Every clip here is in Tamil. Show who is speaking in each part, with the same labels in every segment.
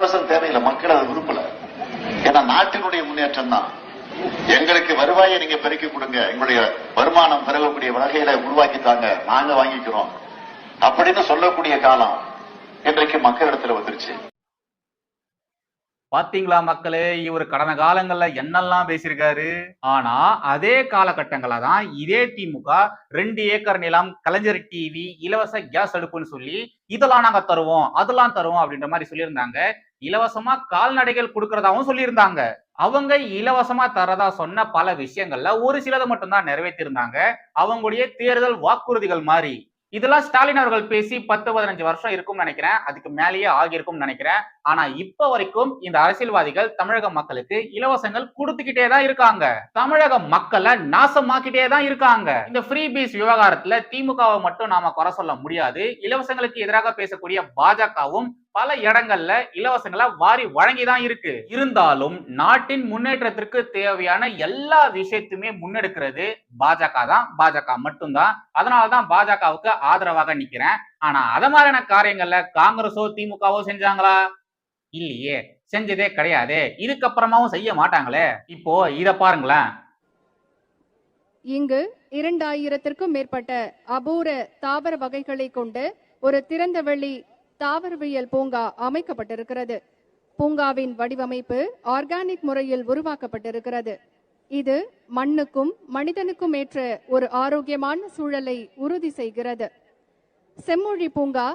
Speaker 1: அரசன் தேவையில்லை மக்கள் அதை விரும்பல. ஏன்னா நாட்டினுடைய முன்னேற்றம் தான் எங்களுக்கு வருவாயை நீங்க பெருக்கி கொடுங்க. எங்களுடைய வருமானம் பெருகக்கூடிய வகையில உருவாக்கி தாங்க நாங்க வாங்கிக்கிறோம். அப்படின்னு சொல்லக்கூடிய காலம் இன்றைக்கு மக்களிடத்துல வந்துருச்சு.
Speaker 2: பாத்தீங்களா மக்களே இவர் கடந்த காலங்கள்ல என்னெல்லாம் பேசியிருக்காரு? ஆனா அதே காலகட்டங்கள தான் இதே திமுக ரெண்டு ஏக்கர் நிலம் கலைஞர் டிவி இலவச கேஸ் அடுப்புன்னு சொல்லி இதெல்லாம் நாங்க தருவோம் அதெல்லாம் தருவோம் அப்படின்ற மாதிரி சொல்லியிருந்தாங்க. இலவசமா கால்நடைகள் கொடுக்கறதாவும் சொல்லியிருந்தாங்க. அவங்க இலவசமா தரதா சொன்ன பல விஷயங்கள்ல ஒரு சிலதை மட்டும்தான் நிறைவேற்றிருந்தாங்க. அவங்களுடைய தேர்தல் வாக்குறுதிகள் மாதிரி இதெல்லாம் ஸ்டாலின் அவர்கள் பேசி பத்து பதினஞ்சு வருஷம் இருக்கும்னு நினைக்கிறேன். அதுக்கு மேலேயே ஆகியிருக்கும்னு நினைக்கிறேன். ஆனா இப்ப வரைக்கும் இந்த அரசியல்வாதிகள் தமிழக மக்களுக்கு இலவசங்கள் கொடுத்துக்கிட்டே தான் இருக்காங்க. தமிழக மக்களை நாசமாக்கிட்டே தான் இருக்காங்க. இந்த ஃப்ரீ பீஸ் விவகாரத்துல திமுகவை மட்டும் நாம குறை சொல்ல முடியாது. இலவசங்களுக்கு எதிராக பேசக்கூடிய பாஜகவும் பல இடங்கள்ல இலவசங்களை வாரி வழங்கி தான் இருக்கு. இருந்தாலும் நாட்டின் முன்னேற்றத்திற்கு தேவையான எல்லா விஷயத்தையுமே முன்னெடுக்கிறது பாஜக தான். பாஜக மட்டும்தான். அதனாலதான் பாஜகவுக்கு ஆதரவாக நிக்கிறேன். ஆனா அத மாதிரியான காரியங்கள்ல காங்கிரஸோ திமுகவோ செஞ்சாங்களா? இல்லையே. செஞ்சதே கிடையாதே. இதுக்கப்புறமாவும் செய்ய மாட்டாங்களே. இப்போ இத பாருங்களேன்.
Speaker 3: இங்கு இரண்டாயிரத்திற்கும் மேற்பட்ட அபூர தாவர வகைகளை கொண்டு ஒரு திறந்தவெளி தாவரவியல் பூங்கா அமைக்கப்பட்டிருக்கிறது. பூங்காவின் வடிவமைப்பு ஆர்கானிக் முறையில் உருவாக்கப்பட்டிருக்கிறது. இது மண்ணுக்கும் மனிதனுக்கும் ஏற்ற ஒரு ஆரோக்கியமான சூழலை உறுதி செய்கிறது. செம்மொழி பூங்கா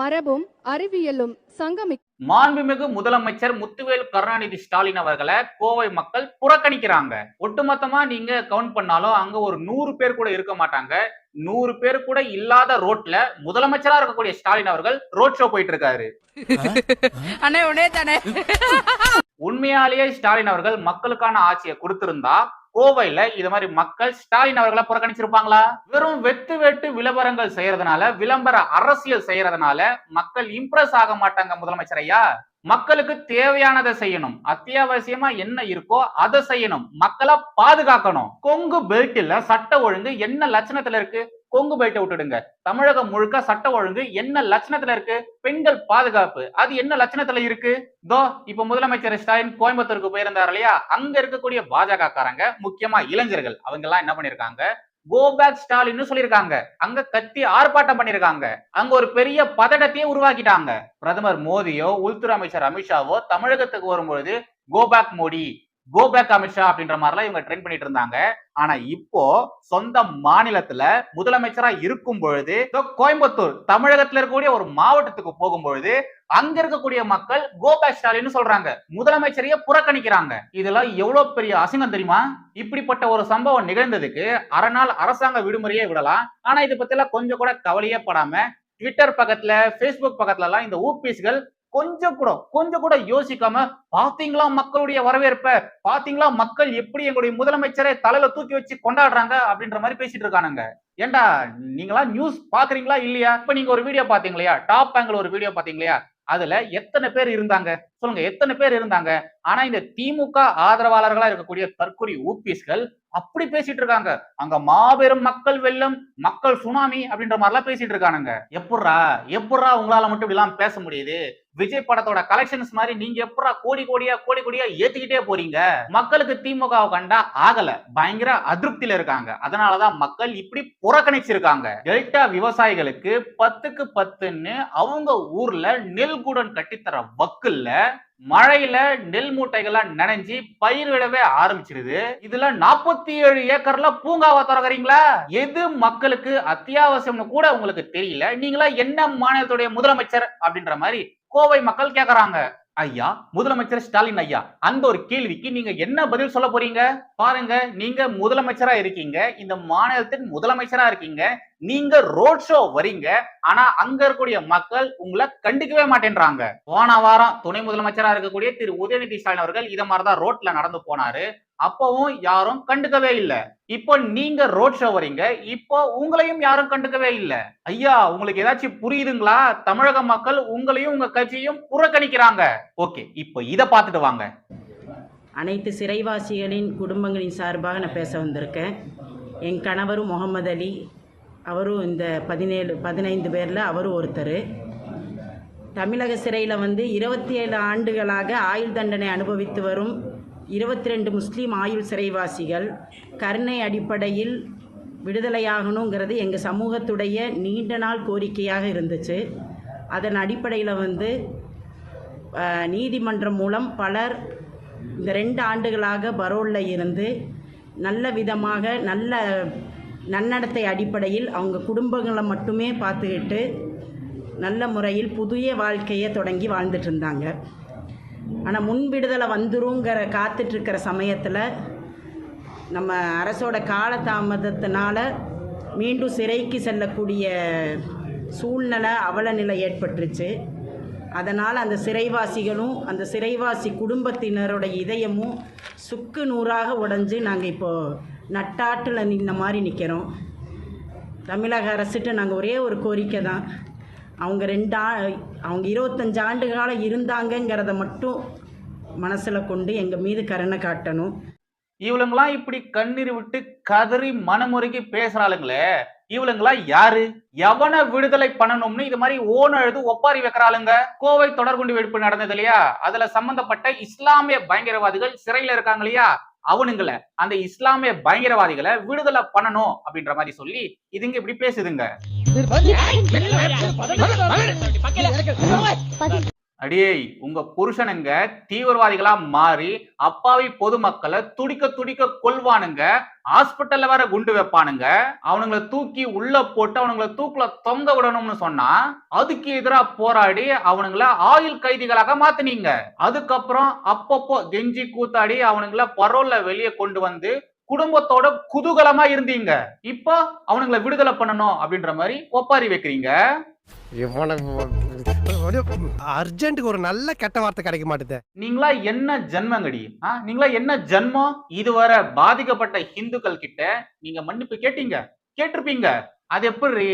Speaker 3: மரபும் அறிவியலும் சங்கமி
Speaker 2: மாண்புமிகு முதலமைச்சர் முத்துவேல் கருணாநிதி ஸ்டாலின் அவர்களை கோவை மக்கள் புறக்கணிக்கிறாங்க. ஒட்டுமொத்தமா நீங்க கவுண்ட் பண்ணாலும் அங்க ஒரு நூறு பேர் கூட இருக்க மாட்டாங்க. நூறு பேர் கூட இல்லாத ரோட்ல முதலமைச்சரா இருக்கக்கூடிய ஸ்டாலின் அவர்கள் ரோட் ஷோ போயிட்டு இருக்காரு உண்மையாலேயே ஸ்டாலின் அவர்கள் மக்களுக்கான ஆட்சியை கொடுத்திருந்தா கோவையில இது மாதிரி மக்கள் ஸ்டாலின் அவர்களை புறக்கணிச்சிருப்பாங்களா? வெறும் வெத்து வெட்டு விளம்பரங்கள் செய்யறதுனால விளம்பர அரசியல் செய்யறதுனால மக்கள் இம்ப்ரெஸ் ஆக மாட்டாங்க முதலமைச்சர் ஐயா. மக்களுக்கு தேவையானதை செய்யணும். அத்தியாவசியமா என்ன இருக்கோ அதை செய்யணும். மக்களை பாதுகாக்கணும். கொங்கு பெல்ட்ல சட்ட ஒழுங்கு என்ன லட்சணத்துல இருக்கு? கொங்கு பெல்ட்டை விட்டுடுங்க. தமிழகம் முழுக்க சட்ட ஒழுங்கு என்ன லட்சணத்துல இருக்கு? பெண்கள் பாதுகாப்பு. அது என்ன லட்சணத்துல இருக்கு? தோ இப்ப முதலமைச்சர் ஸ்டாலின் கோயம்புத்தூருக்கு போயிருந்தார் இல்லையா? அங்க இருக்கக்கூடிய பாஜக காரங்க முக்கியமா இளைஞர்கள் அவங்க எல்லாம் என்ன பண்ணிருக்காங்க? கோ பேக் சொல்லியிருக்காங்க. அங்க கத்தி ஆர்ப்பாட்டம் பண்ணிருக்காங்க அங்க ஒரு பெரிய பதட்டத்தையே உருவாக்கிட்டாங்க. பிரதமர் மோடியோ உள்துறை அமைச்சர் அமித்ஷாவோ தமிழகத்துக்கு வரும்பொழுது go back Modi. Go back Amit Shah அப்படின்ற மாதிரிலாம் இவங்க ட்ரெயின் பண்ணிட்டு இருந்தாங்க. ஆனா இப்போ சொந்த மாநிலத்துல முதலமைச்சரா இருக்கும் பொழுது கோயம்புத்தூர் தமிழகத்துல இருக்கக்கூடிய ஒரு மாவட்டத்துக்கு போகும்பொழுது அங்க இருக்கக்கூடிய மக்கள் கோபேக் ஸ்டாலின் சொல்றாங்க. முதலமைச்சரையே புறக்கணிக்கிறாங்க. இதெல்லாம் எவ்வளவு பெரிய அசிங்கம் தெரியுமா? இப்படிப்பட்ட ஒரு சம்பவம் நிகழ்ந்ததுக்கு அரை நாள் அரசாங்க விடுமுறையே விடலாம். ஆனா இதை பத்தி எல்லாம் கொஞ்சம் கூட கவலையே படாம ட்விட்டர் பக்கத்துல ஃபேஸ்புக் பக்கத்துல எல்லாம் இந்த ஊபிஸ்கள் கொஞ்சம் கூட கொஞ்சம் கூட யோசிக்காம பாத்தீங்களா மக்களுடைய வரவேற்ப? பாத்தீங்களா மக்கள் எப்படி எங்களுடைய முதலமைச்சரை தலையில தூக்கி வச்சு கொண்டாடுறாங்க அப்படின்ற மாதிரி பேசிட்டு இருக்கானுங்க. ஏண்டா நீங்களா நியூஸ் பாக்குறீங்களா இல்லையா? இப்ப நீங்க ஒரு வீடியோ பாத்தீங்களா டாப் ஆங்கிள் ஒரு வீடியோ பாத்தீங்களா அதுல எத்தனை பேர் இருந்தாங்க? சொல்லுங்க எத்தனை பேர் இருந்தாங்க? ஆனா இந்த திமுக ஆதரவாளர்களா இருக்கக்கூடிய தற்கொலை ஊபிஸ்கள் அப்படி பேசிட்டு இருக்காங்க. அங்க மாபெரும் மக்கள் வெள்ளம் மக்கள் சுனாமி அப்படின்ற மாதிரிலாம் பேசிட்டு இருக்கானுங்க. எப்பட்றா எப்பட்றா உங்களால மட்டும் இப்படிலாம் பேச முடியுது? விஜய் படத்தோட கலெக்ஷன்ஸ் மாதிரி நீங்க எப்படா கோடி கோடியா கோடி கோடியா ஏத்திக்கிட்டே போறீங்க? மக்களுக்கு திமுக கண்டா ஆகல. பயங்கர அதிருப்தியில இருக்காங்க. அதனாலதான் மக்கள் இப்படி புறக்கணிச்சிருக்காங்க. டெல்டா விவசாயிகளுக்கு பத்துக்கு பத்துன்னு அவங்க ஊர்ல நெல் கூடன் கட்டித்தர வக்குல்ல மழையில நெல் மூட்டைகள்லாம் நனைஞ்சி பயிர் விடவே ஆரம்பிச்சிருது. இதுல நாற்பத்தி ஏழு ஏக்கர்ல பூங்காவை திறக்கறீங்களா? எது மக்களுக்கு அத்தியாவசியம்னு கூட உங்களுக்கு தெரியல. நீங்களா என்ன மாநிலத்துடைய முதலமைச்சர் அப்படின்ற மாதிரி கோவை மக்கள் கேக்குறாங்க. ஐயா முதலமைச்சர் ஸ்டாலின் ஐயா அந்த ஒரு கேள்விக்கு நீங்க என்ன பதில் சொல்ல போறீங்க? பாருங்க நீங்க முதலமைச்சரா இருக்கீங்க இந்த மாநிலத்தின் முதலமைச்சரா இருக்கீங்க நீங்க ரோட் ஷோ வரீங்க ஆனா அங்க இருக்கக்கூடிய மக்கள் உங்களை கண்டுக்கவே மாட்டேன்றாங்க. போன வாரம் துணை முதலமைச்சரா இருக்கக்கூடிய திரு உதயநிதி ஸ்டாலின் அவர்கள் இதை மாதிரிதான் ரோட்ல நடந்து போனாரு. அப்பவும் யாரும் கண்டுக்கவே இல்லை. இப்போ நீங்க ரோட் ஷோ வரீங்க இப்போ உங்களையும் யாரும் கண்டுக்கவே இல்லை. ஐயா உங்களுக்கு ஏதாச்சும் புரியுதுங்களா? தமிழக மக்கள் உங்களையும் உங்க கட்சியையும் புறக்கணிக்கிறாங்க. ஓகே இப்போ இதை பார்த்துட்டு வாங்க.
Speaker 4: அனைத்து சிறைவாசிகளின் குடும்பங்களின் சார்பாக நான் பேச வந்திருக்கேன். என் கணவரும் முகமது அலி அவரும் இந்த பதினேழு பதினைந்து பேரில் அவரும் ஒருத்தர். தமிழக சிறையில் வந்து இருபத்தி ஏழு ஆண்டுகளாக ஆயுள் தண்டனை அனுபவித்து வரும் இருபத்தி ரெண்டு முஸ்லீம் ஆயுள் சிறைவாசிகள் கருணை அடிப்படையில் விடுதலையாகணுங்கிறது எங்கள் சமூகத்துடைய நீண்ட நாள் கோரிக்கையாக இருந்துச்சு. அதன் அடிப்படையில் வந்து நீதிமன்றம் மூலம் பலர் இந்த ரெண்டு ஆண்டுகளாக பரோலில் இருந்து நல்ல விதமாக நல்ல நன்னடத்தை அடிப்படையில் அவங்க குடும்பங்களை மட்டுமே பார்த்துக்கிட்டு நல்ல முறையில் புதிய வாழ்க்கையை தொடங்கி வாழ்ந்துட்டு இருந்தாங்க ஆனால் முன் விடுதலை வந்துருங்கிற காத்துட்ருக்கிற சமயத்தில் நம்ம அரசோட காலதாமதத்தினால மீண்டும் சிறைக்கு செல்லக்கூடிய சூழ்நிலை அவல நிலை ஏற்பட்டுருச்சு. அதனால் அந்த சிறைவாசிகளும் அந்த சிறைவாசி குடும்பத்தினரோட இதயமும் சுக்கு நூறாக உடஞ்சு நாங்கள் இப்போது நட்டாட்டில் நின்ன மாதிரி நிற்கிறோம் தமிழக அரசுட்டு நாங்கள் ஒரே ஒரு கோரிக்கை தான். அவங்க ரெண்டு ஆ அவங்க இருபத்தஞ்சு ஆண்டு காலம் இருந்தாங்கங்கிறத மட்டும் மனசில் கொண்டு எங்கள் மீது கருணை காட்டணும்.
Speaker 2: இவளுங்களாம் இப்படி கண்ணீர் விட்டு கதறி மனமுறைக்கு பேசுறாளுங்களே. இவளுங்களாம் யாரு? எவனை விடுதலை பண்ணணும்னு இது மாதிரி ஓன எழுது ஒப்பாரி வைக்கிறாளுங்க. கோவை தொடர்குண்டு வெடிப்பு நடந்தது இல்லையா? அதுல சம்பந்தப்பட்ட இஸ்லாமிய பயங்கரவாதிகள் சிறையில இருக்காங்க இல்லையா? அவனுங்கள அந்த இஸ்லாமிய பயங்கரவாதிகளை விடுதலை பண்ணணும் அப்படின்ற மாதிரி சொல்லி இதுங்க இப்படி பேசுதுங்க. அடியே உங்க புருஷனுங்க தீவிரவாதிகளா மாறி அப்பாவி பொதுமக்களை துடிக்க துடிக்க கொள்வானுங்க ஹாஸ்பிட்டல்ல வேற குண்டு வைப்பானுங்க. அவனுங்களை தூக்கி உள்ள போட்டு அவனுங்களை தூக்குல தொங்க விடணும்னு சொன்னா அதுக்கு எதிராக போராடி அவனுங்கள ஆயுள் கைதிகளாக மாத்தினீங்க. அதுக்கப்புறம் அப்பப்போ கெஞ்சி கூத்தாடி அவனுங்கள பரோல்ல வெளியே கொண்டு வந்து குடும்பத்தோட குதூகலமா இருந்தீங்க. இப்போ அவனுங்களை விடுதலை பண்ணணும் அப்படின்ற மாதிரி ஒப்பாரி வைக்கிறீங்க.
Speaker 5: அர்ஜென்ட்டுக்கு ஒரு நல்ல கெட்ட வார்த்தை கிடைக்க மாட்டேது.
Speaker 2: நீங்களா என்ன ஜென்மங்கடி? நீங்களா என்ன ஜென்மம்? இதுவரை பாதிக்கப்பட்ட இந்துக்கள் கிட்ட நீங்க மன்னிப்பு கேட்டீங்க? கேட்டிருப்பீங்க. அது எப்படி?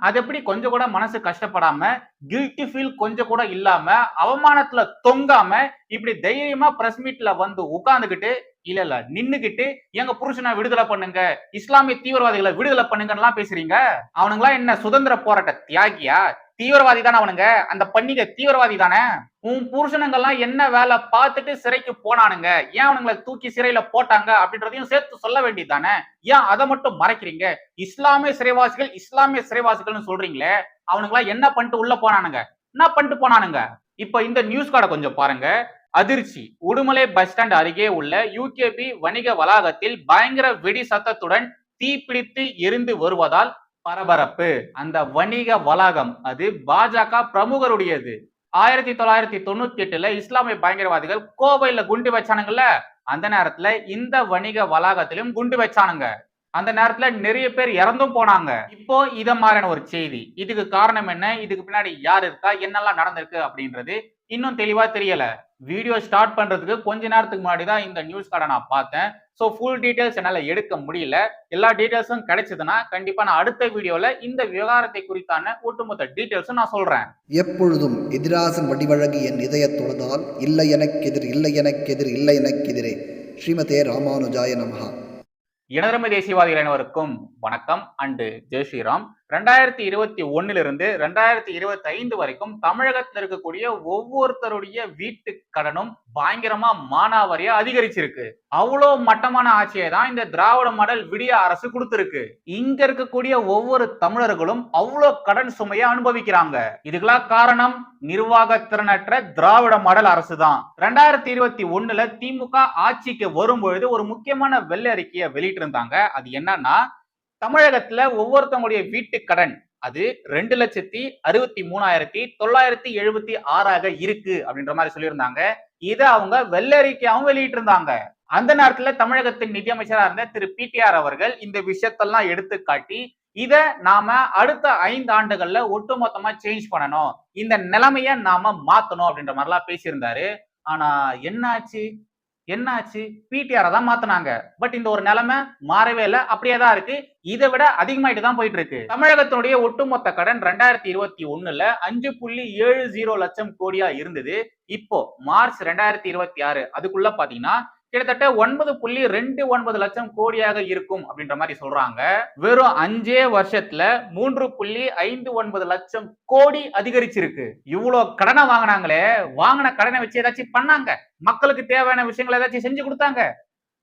Speaker 2: அது எப்படி கொஞ்சம் கூட மனசு கஷ்டப்படாம கில்ட்டி ஃபீல் கொஞ்சம் கூட இல்லாம அவமானத்துல தொங்காம இப்படி தைரியமா பிரஸ் மீட்ல வந்து உட்கார்ந்துகிட்டு இல்ல இல்ல. நின்னுகிட்டு எங்க புருஷனை விடுதலை பண்ணுங்க? இஸ்லாமிய தீவிரவாதிகளை விடுதலை பண்ணுங்கன்னு பேசுறீங்க? அவனுங்களா என்ன சுதந்திர போராட்ட தியாகியா? தீவிரவாதி தானே அவனுங்க? அந்த பண்டிகை தீவிரவாதி தானே? உன் புருஷனுங்கெல்லாம் என்ன வேலை பார்த்துட்டு சிறைக்கு போனானுங்க? ஏன் அவனுங்களை தூக்கி சிறையில போட்டாங்க? அப்படின்றதையும் சேர்த்து சொல்ல வேண்டியது தானே? ஏன் அதை மட்டும் மறைக்கிறீங்க? இஸ்லாமிய சிறைவாசிகள் இஸ்லாமிய சிறைவாசிகள்னு சொல்றீங்களே அவனுங்களாம் என்ன பண்ணிட்டு உள்ள போனானுங்க? என்ன பண்ணிட்டு போனானுங்க? இப்ப இந்த நியூஸ் கார்டை கொஞ்சம் பாருங்க. அதிர்ச்சி. உடுமலை பஸ் ஸ்டாண்ட் அருகே உள்ள யூகேபி வணிக வளாகத்தில் பயங்கர வெடி சத்தத்துடன் தீப்பிடித்து எரிந்து வருவதால் பரபரப்பு. அந்த வணிக வளாகம் அது பாஜக பிரமுகருடையது. ஆயிரத்தி தொள்ளாயிரத்தி தொண்ணூத்தி எட்டுல இஸ்லாமிய பயங்கரவாதிகள் கோவையில குண்டு வச்சானுங்கல்ல அந்த நேரத்துல இந்த வணிக வளாகத்திலும் குண்டு வச்சானுங்க. அந்த நேரத்துல நிறைய பேர் இறந்தும் போனாங்க. இப்போ இத மாதிரியான ஒரு செய்தி. இதுக்கு காரணம் என்ன? இதுக்கு பின்னாடி யார் இருக்கா? என்னெல்லாம் நடந்திருக்கு அப்படின்றது இன்னும் தெளிவா தெரியல. வீடியோ ஸ்டார்ட் பண்றதுக்கு கொஞ்ச நேரத்துக்கு முன்னாடி தான் இந்த நியூஸ் கார்டை நான் பார்த்தேன். ஸோ ஃபுல் டீடைல்ஸ் என்னால் எடுக்க முடியல. எல்லா டீடைல்ஸும் கிடைச்சதுன்னா கண்டிப்பா நான் அடுத்த வீடியோல இந்த விவகாரத்தை குறித்தான ஒட்டுமொத்த டீடைல்ஸும் நான் சொல்றேன்.
Speaker 6: எப்பொழுதும் எதிராசன் வடிவழகு என் இதயத் தொழுதால் இல்லை எனக்கெதிர் இல்லை எனக்கெதிர் இல்லை எனக்கெதிரே ஸ்ரீமதே ராமானுஜாய நமஹா.
Speaker 2: இனதர்ம தேசியவாதிகள் அனைவருக்கும் வணக்கம். அண்டு ஜெய் ஸ்ரீராம். ரெண்டாயிரத்தி இருபத்தி ஒன்னிலிருந்து ரெண்டாயிரத்தி இருபத்தி ஐந்து வரைக்கும் தமிழகத்தில் இருக்கக்கூடிய ஒவ்வொருத்தருடைய வீட்டு கடனும் பயங்கரமா மானாவாரியா அதிகரிச்சிருக்கு. அவ்வளோ மட்டமான ஆட்சியை தான் இந்த திராவிட மாடல் விடிய அரசு கொடுத்திருக்கு. இங்க இருக்கக்கூடிய ஒவ்வொரு தமிழர்களும் அவ்வளோ கடன் சுமையை அனுபவிக்கிறாங்க. இதுக்கெல்லாம் காரணம் நிர்வாக திறனற்ற திராவிட மாடல் அரசு தான். ரெண்டாயிரத்தி இருபத்தி ஒண்ணுல திமுக ஆட்சிக்கு வரும்பொழுது ஒரு முக்கியமான வெள்ளை அறிக்கையை வெளியிட்டிருந்தாங்க. அது என்னன்னா தமிழகத்துல ஒவ்வொருத்தவங்களுடைய வீட்டு கடன் அது ரெண்டு லட்சத்தி அறுபத்தி மூணாயிரத்தி தொள்ளாயிரத்தி எழுபத்தி ஆறாக இருக்கு அப்படின்ற மாதிரி சொல்லியிருந்தாங்க. இதை அவங்க வெள்ளறிக்கையாகவும் வெளியிட்டு இருந்தாங்க அந்த நேரத்துல தமிழகத்தின் நிதியமைச்சராக இருந்த திரு பிடிஆர் அவர்கள் இந்த விஷயத்தெல்லாம் எடுத்து காட்டி இத நாம அடுத்த ஐந்து ஆண்டுகள்ல ஒட்டுமொத்தமா சேஞ்ச் பண்ணணும். இந்த நிலைமைய நாம மாத்தணும் அப்படின்ற மாதிரிலாம் பேசியிருந்தாரு. ஆனா என்னாச்சு? என்னாச்சு? பிடிஆரை தான் மாத்தினாங்க. பட் இந்த ஒரு நிலைமை மாறவே இல்லை. அப்படியே தான் இருக்கு. இதை விட அதிகமாயிட்டு தான் போயிட்டு இருக்கு. தமிழகத்தினுடைய ஒட்டுமொத்த கடன் ரெண்டாயிரத்தி இருபத்தி ஒண்ணுல அஞ்சு புள்ளி ஏழு ஜீரோ லட்சம் கோடியா இருந்தது. இப்போ மார்ச் ரெண்டாயிரத்தி இருபத்தி ஆறு. அதுக்குள்ள பாத்தீங்கன்னா கிட்டத்தட்ட ஒன்பது புள்ளி ரெண்டு ஒன்பது லட்சம் கோடியாக இருக்கும் அப்படின்ற மாதிரி சொல்றாங்க. வெறும் அஞ்சே வருஷத்துல மூன்று புள்ளி ஐந்து ஒன்பது லட்சம் கோடி அதிகரிச்சிருக்கு. இவ்வளவு கடனை வாங்கினாங்களே வாங்கின கடனை வச்சு ஏதாச்சும் பண்ணாங்க? மக்களுக்கு தேவையான விஷயங்கள் ஏதாச்சும் செஞ்சு கொடுத்தாங்க?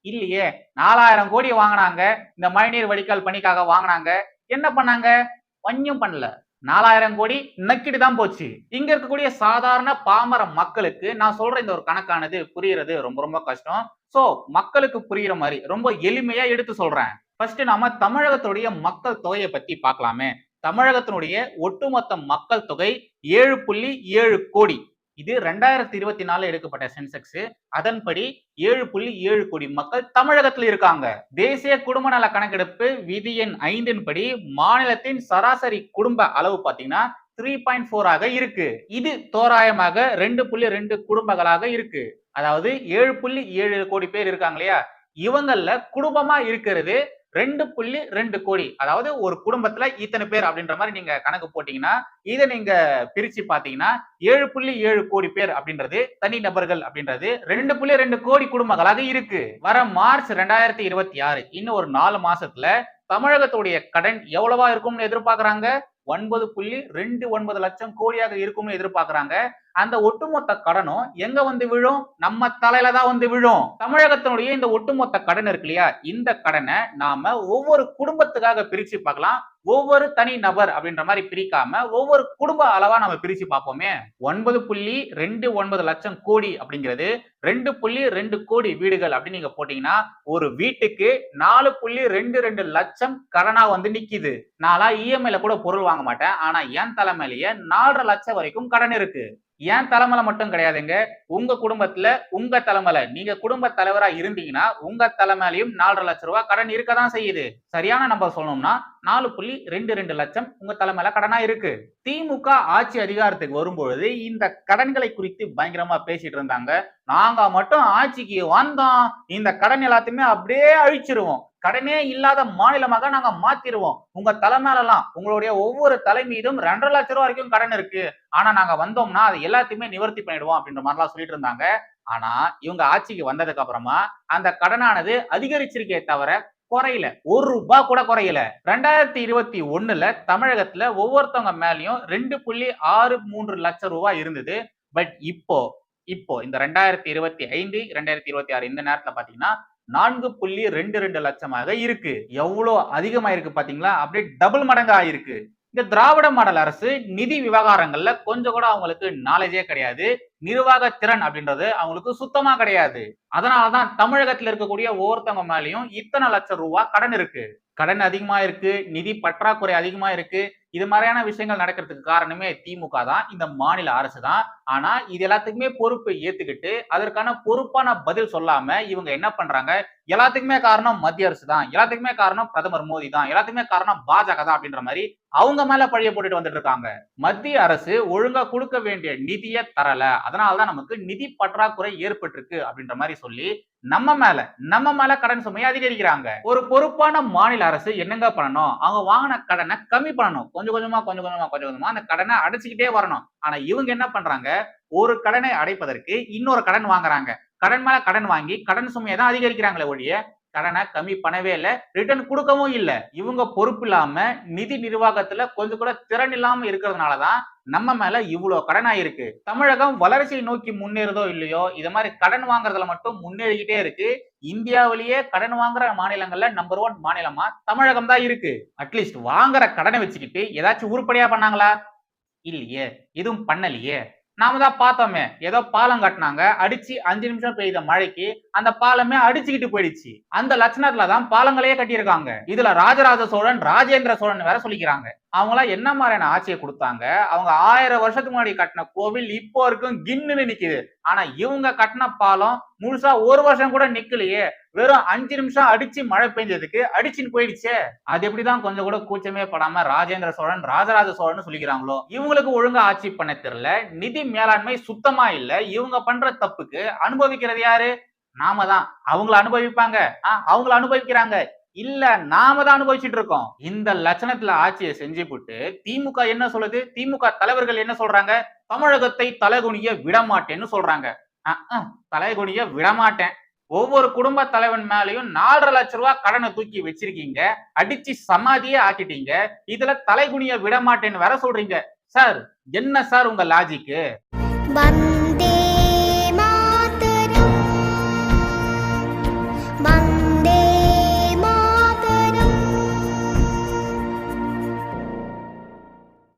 Speaker 2: இல்லையே நாலாயிரம் கோடி வாங்கினாங்க. இந்த மழைநீர் வடிகால் பணிக்காக வாங்கினாங்க. என்ன பண்ணாங்க? ஒன்னும் பண்ணல. நாலாயிரம் கோடி நக்கிட்டு தான் போச்சு. இங்க இருக்கக்கூடிய சாதாரண பாமர மக்களுக்கு நான் சொல்ற இந்த ஒரு கணக்கானது புரியறது ரொம்ப ரொம்ப கஷ்டம். சோ மக்களுக்கு புரியுற மாதிரி ரொம்ப எளிமையா எடுத்து சொல்றேன். ஃபர்ஸ்ட் நாம தமிழகத்துடைய மக்கள் தொகையை பத்தி பார்க்கலாமே. தமிழகத்தினுடைய ஒட்டுமொத்த மக்கள் தொகை ஏழு புள்ளி ஏழு கோடி. இது ரெண்டாயிரத்தி இருபத்தி நாலு எடுக்கப்பட்ட சென்செக்ஸ். அதன்படி ஏழு புள்ளி ஏழு கோடி மக்கள் தமிழகத்தில் இருக்காங்க. தேசிய குடும்ப நல கணக்கெடுப்பு விதி எண் ஐந்தின் படி மாநிலத்தின் சராசரி குடும்ப அளவு பாத்தீங்கன்னா த்ரீ பாயிண்ட் ஃபோர் ஆக இருக்கு. இது தோராயமாக ரெண்டு புள்ளி ரெண்டு குடும்பங்களாக இருக்கு. அதாவது ஏழு புள்ளி ஏழு கோடி பேர் இருக்காங்க இல்லையா? இவங்கள்ல குடும்பமா இருக்கிறது ரெண்டு புள்ளி ரெண்டு கோடி. அதாவது ஒரு குடும்பத்துல இத்தனை பேர் அப்படின்ற மாதிரி நீங்க கணக்கு போட்டீங்கன்னா இதை நீங்க பிரிச்சு பாத்தீங்கன்னா ஏழு புள்ளி ஏழு கோடி பேர் அப்படின்றது தனி நபர்கள் அப்படின்றது ரெண்டு புள்ளி ரெண்டு கோடி குடும்பங்களாக இருக்கு. வர மார்ச் ரெண்டாயிரத்தி இருபத்தி ஆறு இன்னும் ஒரு நாலு மாசத்துல தமிழகத்துடைய கடன் எவ்வளவா இருக்கும்னு எதிர்பார்க்கறாங்க? ஒன்பது புள்ளி ரெண்டு ஒன்பது லட்சம் கோடியாக இருக்கும்னு எதிர்பார்க்கறாங்க. அந்த ஒட்டுமொத்த கடனும் எங்க வந்து விழும்? நம்ம தலையில தான் வந்து விழும். தமிழகத்தினுடைய இந்த ஒட்டுமொத்த கடன் இருக்கு இல்லையா? இந்த கடனை நாம ஒவ்வொரு குடும்பத்துக்காக பிரிச்சு பார்க்கலாம். ஒவ்வொரு தனி நபர் அப்படின்ற மாதிரி பிரிக்காம ஒவ்வொரு குடும்ப அளவா நம்ம பிரிச்சு பார்ப்போமே. ஒன்பது புள்ளி ரெண்டு ஒன்பது லட்சம் கோடி அப்படிங்கிறது ரெண்டு புள்ளி ரெண்டு கோடி வீடுகள் அப்படின்னு நீங்க போட்டீங்கன்னா ஒரு வீட்டுக்கு நாலு புள்ளி ரெண்டு ரெண்டு லட்சம் கடனா வந்து நிக்குது. நாளா இஎம்ஐல கூட பொருள் வாங்க மாட்டேன். ஆனா என் தலைமையிலேயே நாலரை லட்சம் வரைக்கும் கடன் இருக்கு. என் தலைமையில மட்டும் கிடையாதுங்க. உங்க குடும்பத்துல உங்க தலைமையில நீங்க குடும்ப தலைவரா இருந்தீங்கன்னா உங்க தலைமையிலையும் நாலரை லட்சம் ரூபாய் கடன் இருக்கதான் செய்யுது. சரியான நம்பர் சொல்லணும்னா நாலு புள்ளி ரெண்டு ரெண்டு லட்சம் உங்க தலைமையில கடனா இருக்கு. திமுக ஆட்சி அதிகாரத்துக்கு வரும்பொழுது இந்த கடன்களை குறித்து பயங்கரமா பேசிட்டு இருந்தாங்க. நாங்க மட்டும் ஆட்சிக்கு வந்தோம் இந்த கடன் எல்லாத்தையுமே அப்படியே அழிச்சிருவோம். கடனே இல்லாத மாநிலமாக நாங்க மாத்திருவோம். உங்க தலைமையிலலாம் உங்களுடைய ஒவ்வொரு தலைமீதும் ரெண்டரை லட்சம் ரூபா வரைக்கும் கடன் இருக்கு. ஆனா நாங்க வந்தோம்னா அதை எல்லாத்தையுமே நிவர்த்தி பண்ணிடுவோம் அப்படின்ற மாதிரிலாம் சொல்லிட்டு இருந்தாங்க. ஆனா இவங்க ஆட்சிக்கு வந்ததுக்கு அப்புறமா அந்த கடனானது அதிகரிச்சிருக்கே தவிர குறையல. ஒரு ரூபாய் கூட குறையல. ரெண்டாயிரத்தி இருபத்தி ஒண்ணுல தமிழகத்துல ஒவ்வொருத்தவங்க மேலயும் ரெண்டு புள்ளி ஆறு மூன்று லட்சம் ரூபாய் இருந்தது. பட் இப்போ இப்போ இந்த ரெண்டாயிரத்தி இருபத்தி ஐந்து ரெண்டாயிரத்தி இருபத்தி ஆறு இந்த நேரத்துல பாத்தீங்கன்னா நான்கு புள்ளி ரெண்டு ரெண்டு லட்சமாக இருக்கு. எவ்வளோ அதிகமாயிருக்கு பாத்தீங்களா? அப்படியே டபுள் மடங்கு ஆயிருக்கு இந்த திராவிட மாடல் அரசு நிதி விவகாரங்கள்ல கொஞ்சம் கூட அவங்களுக்கு நாலேஜே கிடையாது. நிர்வாக திறன் அப்படின்றது அவங்களுக்கு சுத்தமா கிடையாது. அதனாலதான் தமிழகத்துல இருக்கக்கூடிய ஒவ்வொருத்தவங்க மேலயும் இத்தனை லட்சம் ரூபாய் கடன் இருக்கு. கடன் அதிகமா இருக்கு நிதி பற்றாக்குறை அதிகமா இருக்கு. இது மாதிரியான விஷயங்கள் நடக்கிறதுக்கு காரணமே திமுக தான் இந்த மாநில அரசு தான். ஆனா இது எல்லாத்துக்குமே பொறுப்பை ஏத்துக்கிட்டு அதற்கான பொறுப்பான பதில் சொல்லாம இவங்க என்ன பண்றாங்க? எல்லாத்துக்குமே காரணம் மத்திய அரசு தான். எல்லாத்துக்குமே காரணம் பிரதமர் மோடி தான். எல்லாத்துக்குமே காரணம் பாஜக தான் அப்படின்ற மாதிரி அவங்க மேல பழிய போட்டுட்டு வந்துட்டு இருக்காங்க. மத்திய அரசு ஒழுங்கா கொடுக்க வேண்டிய நிதியை தரல. அதனாலதான் நமக்கு நிதி பற்றாக்குறை ஏற்பட்டிருக்கு அப்படின்ற மாதிரி சொல்லி நம்ம மேல நம்ம மேல கடன் சுமையை அதிகரிக்கிறாங்க. ஒரு பொறுப்பான மாநில அரசு என்னங்க பண்ணணும்? அவங்க வாங்கின கடனை கம்மி பண்ணணும். கொஞ்சம் கொஞ்சமா கொஞ்சம் கொஞ்சமா கொஞ்சம் கொஞ்சமா அந்த கடனை அடைச்சிக்கிட்டே வரணும். ஆனா இவங்க என்ன பண்றாங்க? ஒரு கடனை அடைப்பதற்கு இன்னொரு கடன் வாங்குறாங்க. கடன் மேல கடன் வாங்கி கடன் சுமையை தான் அதிகரிக்கிறாங்களே ஒழிய கடனை கம்மி பண்ணவே இல்லை ரிட்டர்ன் கொடுக்கவும் இல்லை. இவங்க பொறுப்பு இல்லாம நிதி நிர்வாகத்துல கொஞ்சம் கூட திறன் இல்லாம இருக்கிறதுனாலதான் நம்ம மேல இவ்வளவு கடன் ஆயிருக்கு. தமிழகம் வளர்ச்சியை நோக்கி முன்னேறதோ இல்லையோ இது மாதிரி கடன் வாங்குறதுல மட்டும் முன்னேறிக்கிட்டே இருக்கு. இந்தியாவிலேயே கடன் வாங்குற மாநிலங்கள்ல நம்பர் ஒன் மாநிலமா தமிழகம் தான் இருக்கு. அட்லீஸ்ட் வாங்குற கடனை வச்சுக்கிட்டு ஏதாச்சும் உருப்படியா பண்ணாங்களா? இல்லையே. எதுவும் பண்ணலையே. நாம தான் பார்த்தோமே. ஏதோ பாலம் கட்டினாங்க. அடிச்சு அஞ்சு நிமிஷம் பெய்த மழைக்கு அந்த பாலமே அடிச்சுக்கிட்டு போயிடுச்சு. அந்த லட்சணத்துல தான் பாலங்களையே கட்டியிருக்காங்க. இதுல ராஜராஜ சோழன் ராஜேந்திர சோழன் வேற சொல்லிக்கிறாங்க. அவங்களாம் என்ன மாதிரியான ஆட்சியை கொடுத்தாங்க? அவங்க ஆயிரம் வருஷத்துக்கு முன்னாடி கட்டின கோவில் இப்போ இருக்கும் கின்னுன்னு நிக்குது. ஆனா இவங்க கட்டின பாலம் முழுசா ஒரு வருஷம் கூட நிக்கலையே. வெறும் அஞ்சு நிமிஷம் அடிச்சு மழை பெஞ்சதுக்கு அடிச்சுன்னு போயிடுச்சே. அது எப்படிதான் கொஞ்சம் கூட கூச்சமே படாம ராஜேந்திர சோழன் ராஜராஜ சோழன் சொல்லிக்கிறாங்களோ? இவங்களுக்கு ஒழுங்கா ஆட்சி பண்ண தெரியல நிதி மேலாண்மை சுத்தமா இல்ல இவங்க பண்ற தப்புக்கு அனுபவிக்கிறது யாரு? நாம தான். அவங்கள அனுபவிப்பாங்க. ஆஹ் அவங்கள அனுபவிக்கிறாங்க. இல்ல நாம தான் அனுபவிச்சுட்டு இருக்கோம். இந்த லட்சணத்துல ஆட்சியை செஞ்சு போட்டு திமுக என்ன சொல்லுது? திமுக தலைவர்கள் என்ன சொல்றாங்க? தமிழகத்தை தலைகுனிய விடமாட்டேன்னு சொல்றாங்க. தலைகுனிய விடமாட்டேன். ஒவ்வொரு குடும்ப தலைவன் மேலயும் நாலரை லட்ச ரூபாய் கடனை தூக்கி வச்சிருக்கீங்க. அடிச்சு சமாதியே ஆக்கிட்டீங்க. இதுல தலைகுனிய விட மாட்டேன்னு வேற சொல்றீங்க. சார் என்ன சார் உங்க லாஜிக்கு